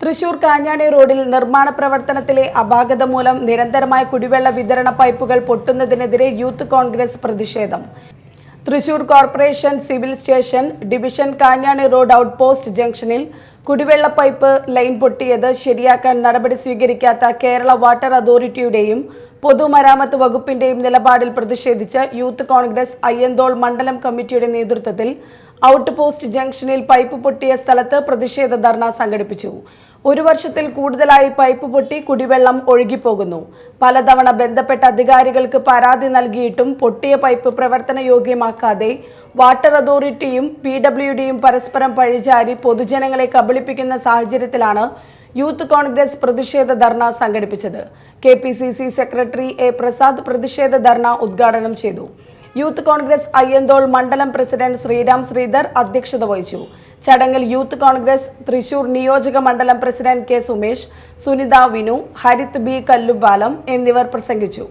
തൃശൂർ കാഞ്ഞാണി റോഡിൽ നിർമ്മാണ പ്രവർത്തനത്തിലെ അപാകത മൂലം നിരന്തരമായ കുടിവെള്ള വിതരണ പൈപ്പുകൾ പൊട്ടുന്നതിനെതിരെ യൂത്ത് കോൺഗ്രസ് പ്രതിഷേധം. Thrissur corporation civil station division Kanjani road out post ജംഗ്ഷനിൽ കുടിവെള്ള പൈപ്പ് ലൈൻ പൊട്ടിയത് ശരിയാക്കാൻ നടപടി സ്വീകരിക്കാത്ത കേരള വാട്ടർ അതോറിറ്റിയുടെയും പൊതുമരാമത്ത് വകുപ്പിന്റെയും നിലപാടിൽ പ്രതിഷേധിച്ച് യൂത്ത് കോൺഗ്രസ് അയ്യന്തോൾ മണ്ഡലം കമ്മിറ്റിയുടെ നേതൃത്വത്തിൽ ഔട്ട് പോസ്റ്റ് ജംഗ്ഷനിൽ പൈപ്പ് പൊട്ടിയ സ്ഥലത്ത് പ്രതിഷേധ ധർണ സംഘടിപ്പിച്ചു. ഒരു വർഷത്തിൽ കൂടുതലായി പൈപ്പ് പൊട്ടി കുടിവെള്ളം ഒഴുകിപ്പോകുന്നു. പലതവണ ബന്ധപ്പെട്ട അധികാരികൾക്ക് പരാതി നൽകിയിട്ടും പൊട്ടിയ പൈപ്പ് പ്രവർത്തന യോഗ്യമാക്കാതെ വാട്ടർ അതോറിറ്റിയും പി ഡബ്ല്യു ഡിയും പരസ്പരം പഴിചാരി പൊതുജനങ്ങളെ കബളിപ്പിക്കുന്ന സാഹചര്യത്തിലാണ് യൂത്ത് കോൺഗ്രസ് പ്രതിഷേധ ധർണ സംഘടിപ്പിച്ചത്. കെ സെക്രട്ടറി എ പ്രസാദ് പ്രതിഷേധ ധർണ ഉദ്ഘാടനം ചെയ്തു. യൂത്ത് കോൺഗ്രസ് അയ്യന്തോൾ മണ്ഡലം പ്രസിഡന്റ് ശ്രീരാം ശ്രീധർ അധ്യക്ഷത വഹിച്ചു. ചടങ്ങിൽ യൂത്ത് കോൺഗ്രസ് തൃശൂർ നിയോജക മണ്ഡലം president K Sumesh Sunitha Vinu Harith B Kallubalam എന്നിവർ പ്രസംഗിച്ചു.